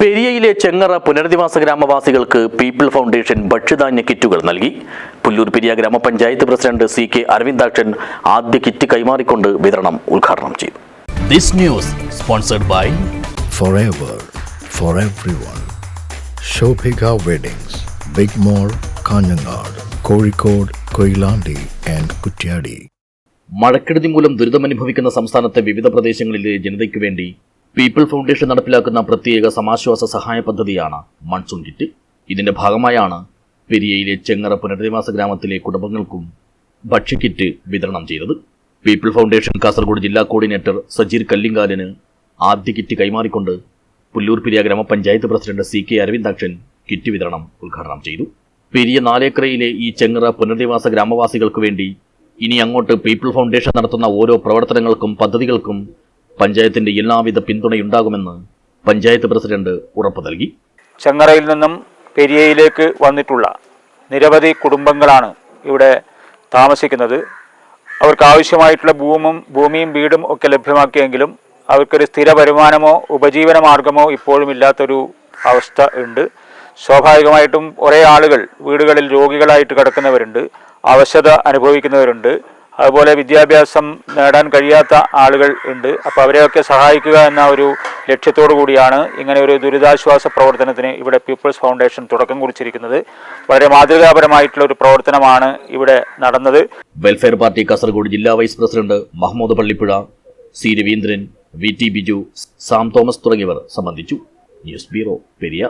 പെരിയയിലെ ചെങ്ങറ പുനരധിവാസ ഗ്രാമവാസികൾക്ക് people foundation ഭക്ഷ്യധാന്യ കിറ്റുകൾ നൽകി. പുല്ലൂർ പെരിയ ഗ്രാമപഞ്ചായത്ത് പ്രസിഡന്റ് സി കെ അരവിന്ദാക്ഷൻ ആദ്യ കിറ്റ് കൈമാറിക്കൊണ്ട് വിതരണം ഉദ്ഘാടനം ചെയ്തു. This news sponsored by forever for everyone. Shobhika Weddings, Big Mall, Kanhangad Kozhikode, Koilandi and Kuttiadi മഴക്കെടുതി മൂലം ദുരിതമനുഭവിക്കുന്ന സംസ്ഥാനത്തെ വിവിധ പ്രദേശങ്ങളിലെ ജനതയ്ക്ക് വേണ്ടി പീപ്പിൾ ഫൗണ്ടേഷൻ നടപ്പിലാക്കുന്ന പ്രത്യേക സമാശ്വാസ സഹായ പദ്ധതിയാണ് മൺസൂൺ കിറ്റ്. ഇതിന്റെ ഭാഗമായാണ് പെരിയയിലെ ചെങ്ങറ പുനരധിവാസ ഗ്രാമത്തിലെ കുടുംബങ്ങൾക്കും ഭക്ഷ്യക്കിറ്റ് വിതരണം ചെയ്തത്. പീപ്പിൾ ഫൗണ്ടേഷൻ കാസർഗോഡ് ജില്ലാ കോർഡിനേറ്റർ സജീർ കല്ലിങ്കാലിന് ആദ്യ കിറ്റ് കൈമാറിക്കൊണ്ട് പുല്ലൂർ പെരിയ ഗ്രാമപഞ്ചായത്ത് president C K Aravindakshan kit വിതരണം ഉദ്ഘാടനം ചെയ്തു. പെരിയ നാലേക്കരയിലെ ഈ ചെങ്ങറ പുനരധിവാസ ഗ്രാമവാസികൾക്ക് വേണ്ടി ഇനി അങ്ങോട്ട് പീപ്പിൾ ഫൗണ്ടേഷൻ നടത്തുന്ന ഓരോ പ്രവർത്തനങ്ങൾക്കും പദ്ധതികൾക്കും പഞ്ചായത്തിന്റെ എല്ലാവിധ പിന്തുണയുണ്ടാകുമെന്ന് പഞ്ചായത്ത് പ്രസിഡന്റ് ഉറപ്പു നൽകി. ചെങ്ങറയിൽ നിന്നും പെരിയയിലേക്ക് വന്നിട്ടുള്ള നിരവധി കുടുംബങ്ങളാണ് ഇവിടെ താമസിക്കുന്നത്. അവർക്ക് ആവശ്യമായിട്ടുള്ള ഭൂമും ഭൂമിയും വീടും ഒക്കെ ലഭ്യമാക്കിയെങ്കിലും അവർക്കൊരു സ്ഥിര വരുമാനമോ ഉപജീവന മാർഗമോ ഇപ്പോഴും ഇല്ലാത്തൊരു അവസ്ഥ ഉണ്ട്. സ്വാഭാവികമായിട്ടും ഒരേ ആളുകൾ വീടുകളിൽ രോഗികളായിട്ട് കിടക്കുന്നവരുണ്ട് അവശത അനുഭവിക്കുന്നവരുണ്ട്. അതുപോലെ വിദ്യാഭ്യാസം നേടാൻ കഴിയാത്ത ആളുകൾ ഉണ്ട്. അപ്പോൾ അവരെയൊക്കെ സഹായിക്കുക എന്ന ഒരു ലക്ഷ്യത്തോടു കൂടിയാണ് ഇങ്ങനെ ഒരു ദുരിതാശ്വാസ പ്രവർത്തനത്തിന് ഇവിടെ പീപ്പിൾസ് ഫൗണ്ടേഷൻ തുടക്കം കുറിച്ചിരിക്കുന്നത്. വളരെ മാതൃകാപരമായിട്ടുള്ള ഒരു പ്രവർത്തനമാണ് ഇവിടെ നടന്നത്. വെൽഫെയർ പാർട്ടി കാസർഗോഡ് ജില്ലാ vice president Mahmood Pallippuzha C Raveendran V T Biju Sam Thomas തുടങ്ങിയവർ സംബന്ധിച്ചു. News bureau Periya